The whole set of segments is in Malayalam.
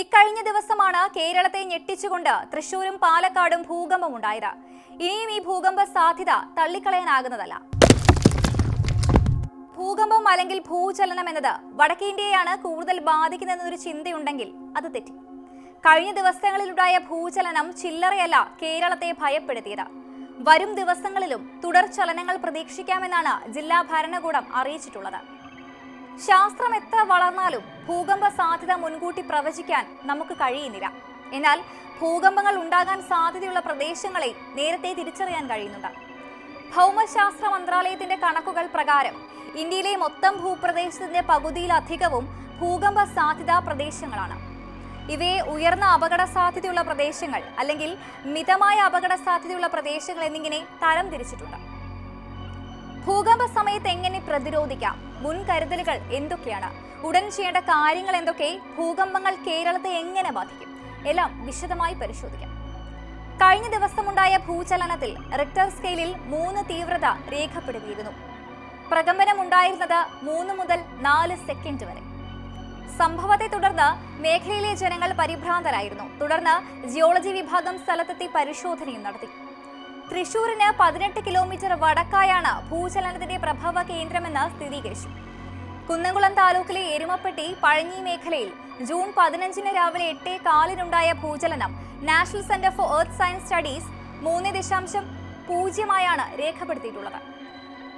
ഇക്കഴിഞ്ഞ ദിവസമാണ് കേരളത്തെ ഞെട്ടിച്ചുകൊണ്ട് തൃശൂരും പാലക്കാടും ഭൂകമ്പം ഉണ്ടായത്. ഇനിയും ഈ ഭൂകമ്പ സാധ്യത തള്ളിക്കളയാനാകുന്നതല്ല. ഭൂകമ്പം അല്ലെങ്കിൽ ഭൂചലനം എന്നത് വടക്കേ ഇന്ത്യയാണ് കൂടുതൽ ബാധിക്കുന്നതെന്നൊരു ചിന്തയുണ്ടെങ്കിൽ അത് തെറ്റി. കഴിഞ്ഞ ദിവസങ്ങളിലുണ്ടായ ഭൂചലനം ചില്ലറയല്ല കേരളത്തെ ഭയപ്പെടുത്തിയത്. വരും ദിവസങ്ങളിലും തുടർ ചലനങ്ങൾ പ്രതീക്ഷിക്കാമെന്നാണ് ജില്ലാ ഭരണകൂടം അറിയിച്ചിട്ടുള്ളത്. ശാസ്ത്രം എത്ര വളർന്നാലും ഭൂകമ്പ സാധ്യത മുൻകൂട്ടി പ്രവചിക്കാൻ നമുക്ക് കഴിയുന്നില്ല. എന്നാൽ ഭൂകമ്പങ്ങൾ ഉണ്ടാകാൻ സാധ്യതയുള്ള പ്രദേശങ്ങളെ നേരത്തെ തിരിച്ചറിയാൻ കഴിയുന്നുണ്ട്. ഭൗമശാസ്ത്ര മന്ത്രാലയത്തിന്റെ കണക്കുകൾ പ്രകാരം ഇന്ത്യയിലെ മൊത്തം ഭൂപ്രദേശത്തിന്റെ പകുതിയിലധികവും ഭൂകമ്പ സാധ്യതാ പ്രദേശങ്ങളാണ്. ഇവയെ ഉയർന്ന അപകട സാധ്യതയുള്ള പ്രദേശങ്ങൾ അല്ലെങ്കിൽ മിതമായ അപകട സാധ്യതയുള്ള പ്രദേശങ്ങൾ എന്നിങ്ങനെ തരം തിരിച്ചിട്ടുണ്ട്. ഭൂകമ്പ സമയത്ത് എങ്ങനെ പ്രതിരോധിക്കാം? മുൻകരുതലുകൾ എന്തൊക്കെയാണ്? ഉടൻ ചെയ്യേണ്ട കാര്യങ്ങൾ എന്തൊക്കെ? ഭൂകമ്പങ്ങൾ കേരളത്തെ എങ്ങനെ ബാധിക്കും? എല്ലാം വിശദമായി പരിശോധിക്കാം. കഴിഞ്ഞ ദിവസമുണ്ടായ ഭൂചലനത്തിൽ റിക്ടർ സ്കെയിലിൽ മൂന്ന് തീവ്രത രേഖപ്പെടുത്തിയിരുന്നു. പ്രകമ്പനം ഉണ്ടായിരുന്നത് മൂന്ന് മുതൽ നാല് സെക്കൻഡ് വരെ. സംഭവത്തെ തുടർന്ന് മേഖലയിലെ ജനങ്ങൾ പരിഭ്രാന്തരായിരുന്നു. തുടർന്ന് ജിയോളജി വിഭാഗം സ്ഥലത്തെത്തി പരിശോധനയും നടത്തി. തൃശൂരിന് പതിനെട്ട് കിലോമീറ്റർ വടക്കായാണ് ഭൂചലനത്തിന്റെ പ്രഭവ കേന്ദ്രമെന്ന് സ്ഥിരീകരിച്ചു. കുന്നംകുളം താലൂക്കിലെ എരുമപ്പെട്ടി പഴഞ്ഞി മേഖലയിൽ ജൂൺ പതിനഞ്ചിന് രാവിലെ എട്ടേ കാലിനുണ്ടായ ഭൂചലനം national centre for earth science studies മൂന്ന് ദശാംശം പൂജ്യമായാണ് രേഖപ്പെടുത്തിയിട്ടുള്ളത്.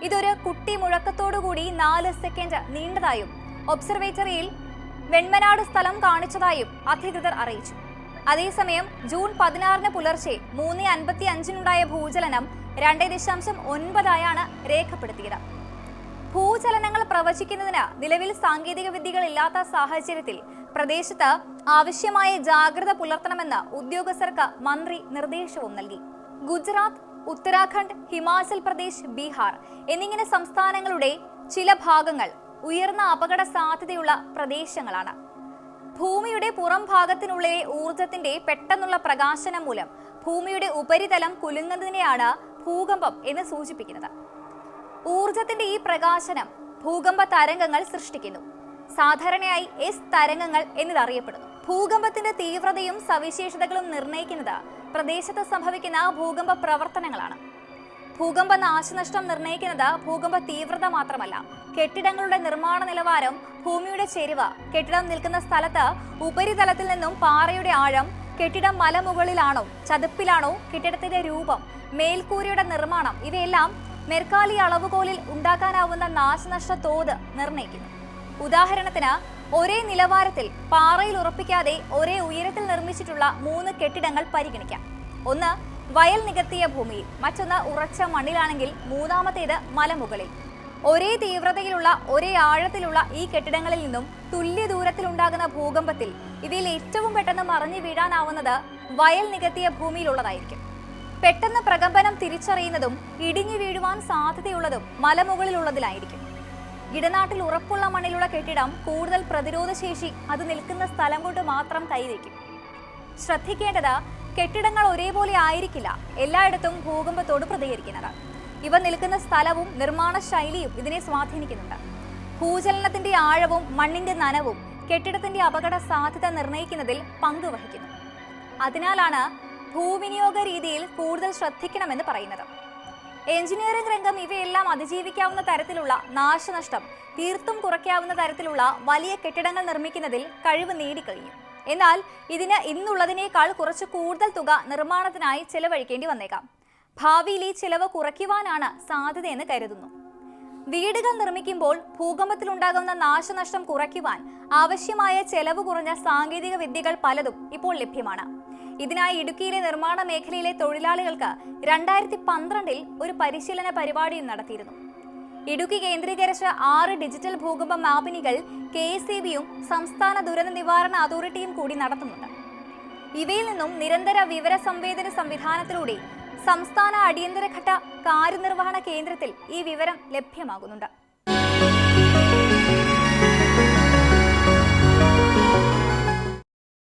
ഇതൊരു കുട്ടി മുഴക്കത്തോടുകൂടി നാല് സെക്കൻഡ് നീണ്ടതായും ഒബ്സർവേറ്ററിയിൽ വെൺമനാട് സ്ഥലം കാണിച്ചതായും അധികൃതർ അറിയിച്ചു. അതേസമയം ജൂൺ പതിനാറിന് പുലർച്ചെ മൂന്ന് അൻപത്തി അഞ്ചിനുണ്ടായ ഭൂചലനം രണ്ട് ദശാംശം ഒൻപതായാണ് രേഖപ്പെടുത്തിയത്. ഭൂചലനങ്ങൾ പ്രവചിക്കുന്നതിന് നിലവിൽ സാങ്കേതിക വിദ്യകൾ ഇല്ലാത്ത സാഹചര്യത്തിൽ പ്രദേശത്ത് ആവശ്യമായ ജാഗ്രത പുലർത്തണമെന്ന് ഉദ്യോഗസ്ഥർക്ക് മന്ത്രി നിർദ്ദേശവും നൽകി. ഗുജറാത്ത് ഉത്തരാഖണ്ഡ് ഹിമാചൽ പ്രദേശ് ബീഹാർ എന്നിങ്ങനെ സംസ്ഥാനങ്ങളുടെ ചില ഭാഗങ്ങൾ ഉയർന്ന അപകട സാധ്യതയുള്ള പ്രദേശങ്ങളാണ്. ഭൂമിയുടെ പുറം ഭാഗത്തിനുള്ളിലെ ഊർജത്തിന്റെ പെട്ടെന്നുള്ള പ്രകാശനം മൂലം ഭൂമിയുടെ ഉപരിതലം കുലുങ്ങുന്നതിനെയാണ് ഭൂകമ്പം എന്ന് സൂചിപ്പിക്കുന്നത്. ഊർജത്തിന്റെ ഈ പ്രകാശനം ഭൂകമ്പ തരംഗങ്ങൾ സൃഷ്ടിക്കുന്നു. സാധാരണയായി എസ് തരംഗങ്ങൾ എന്നതറിയപ്പെടുന്നു. ഭൂകമ്പത്തിന്റെ തീവ്രതയും സവിശേഷതകളും നിർണയിക്കുന്നത് പ്രദേശത്ത് സംഭവിക്കുന്ന ഭൂകമ്പ പ്രവർത്തനങ്ങളാണ്. ഭൂകമ്പ നാശനഷ്ടം നിർണയിക്കുന്നത് ഭൂകമ്പ തീവ്രത മാത്രമല്ല. കെട്ടിടങ്ങളുടെ നിർമ്മാണ നിലവാരം ഭൂമിയുടെ ചെരിവ് കെട്ടിടം നിൽക്കുന്ന സ്ഥലത്ത് ഉപരിതലത്തിൽ നിന്നും പാറയുടെ ആഴം കെട്ടിടം മലമുകളിലാണോ ചതുപ്പിലാണോ കെട്ടിടത്തിന്റെ രൂപം മേൽക്കൂരയുടെ നിർമ്മാണം ഇവയെല്ലാം മെർക്കാലി അളവുകോലിൽ ഉണ്ടാക്കാനാവുന്ന നാശനഷ്ട തോത് നിർണയിക്കുന്നു. ഉദാഹരണത്തിന് ഒരേ നിലവാരത്തിൽ പാറയിൽ ഉറപ്പിക്കാതെ ഒരേ ഉയരത്തിൽ നിർമ്മിച്ചിട്ടുള്ള മൂന്ന് കെട്ടിടങ്ങൾ പരിഗണിക്കാം. ഒന്ന് വയൽ നികത്തിയ ഭൂമിയിൽ മറ്റൊന്ന് ഉറച്ച മണ്ണിലാണെങ്കിൽ മൂന്നാമത്തേത് മലമുകളിൽ. ഒരേ തീവ്രതയിലുള്ള ഒരേ ആഴത്തിലുള്ള ഈ കെട്ടിടങ്ങളിൽ നിന്നും തുല്യ ദൂരത്തിലുണ്ടാകുന്ന ഭൂകമ്പത്തിൽ ഇതിൽ ഏറ്റവും പെട്ടെന്ന് മറിഞ്ഞു വീഴാനാവുന്നത് വയൽ നികത്തിയ ഭൂമിയിലുള്ളതായിരിക്കും. പെട്ടെന്ന് പ്രകമ്പനം തിരിച്ചറിയുന്നതും ഇടിഞ്ഞു വീഴുവാൻ സാധ്യതയുള്ളതും മലമുകളിലുള്ളതിലായിരിക്കും. ഇടനാട്ടിൽ ഉറപ്പുള്ള മണ്ണിലുള്ള കെട്ടിടം കൂടുതൽ പ്രതിരോധശേഷി അത് നിൽക്കുന്ന സ്ഥലം കൊണ്ട് മാത്രം കൈവയ്ക്കും. ശ്രദ്ധിക്കേണ്ടത് കെട്ടിടങ്ങൾ ഒരേപോലെ ആയിരിക്കില്ല. എല്ലായിടത്തും ഭൂകമ്പത്തോട് പ്രതികരിക്കുന്നത്. ഇവ നിൽക്കുന്ന സ്ഥലവും നിർമ്മാണ ശൈലിയും ഇതിനെ സ്വാധീനിക്കുന്നുണ്ട്. ഭൂചലനത്തിന്റെ ആഴവും മണ്ണിന്റെ നനവും കെട്ടിടത്തിന്റെ അപകട സാധ്യത നിർണയിക്കുന്നതിൽ പങ്കുവഹിക്കുന്നു. അതിനാലാണ് ഭൂവിനിയോഗ രീതിയിൽ കൂടുതൽ ശ്രദ്ധിക്കണമെന്ന് പറയുന്നത്. എഞ്ചിനീയറിംഗ് രംഗം ഇവയെല്ലാം അതിജീവിക്കാവുന്ന തരത്തിലുള്ള നാശനഷ്ടം തീർത്തും കുറയ്ക്കാവുന്ന തരത്തിലുള്ള വലിയ കെട്ടിടങ്ങൾ നിർമ്മിക്കുന്നതിൽ കഴിവ് നേടിക്കഴിഞ്ഞു. എന്നാൽ ഇതിന് ഇന്നുള്ളതിനേക്കാൾ കുറച്ച് കൂടുതൽ തുക നിർമ്മാണത്തിനായി ചെലവഴിക്കേണ്ടി വന്നേക്കാം. ഭാവിയിൽ ഈ ചെലവ് കുറയ്ക്കുവാനാണ് സാധ്യതയെന്ന് കരുതുന്നു. വീടുകൾ നിർമ്മിക്കുമ്പോൾ ഭൂകമ്പത്തിലുണ്ടാകുന്ന നാശനഷ്ടം കുറയ്ക്കുവാൻ ആവശ്യമായ ചെലവ് കുറഞ്ഞ സാങ്കേതിക വിദ്യകൾ പലതും ഇപ്പോൾ ലഭ്യമാണ്. ഇതിനായി ഇടുക്കിയിലെ നിർമ്മാണ മേഖലയിലെ തൊഴിലാളികൾക്ക് രണ്ടായിരത്തി പന്ത്രണ്ടിൽ ഒരു പരിശീലന പരിപാടിയും നടത്തിയിരുന്നു. ഇടുക്കി കേന്ദ്രീകരിച്ച ആറ് ഡിജിറ്റൽ ഭൂകമ്പ മാപിനികൾ കെ എസ് സംസ്ഥാന ദുരന്ത നിവാരണ അതോറിറ്റിയും കൂടി നടത്തുന്നുണ്ട്. ഇവയിൽ നിന്നും നിരന്തര വിവര സംവേദന സംവിധാനത്തിലൂടെ സംസ്ഥാന അടിയന്തരഘട്ട കാര്യനിർവഹണ കേന്ദ്രത്തിൽ ഈ വിവരം ലഭ്യമാകുന്നുണ്ട്.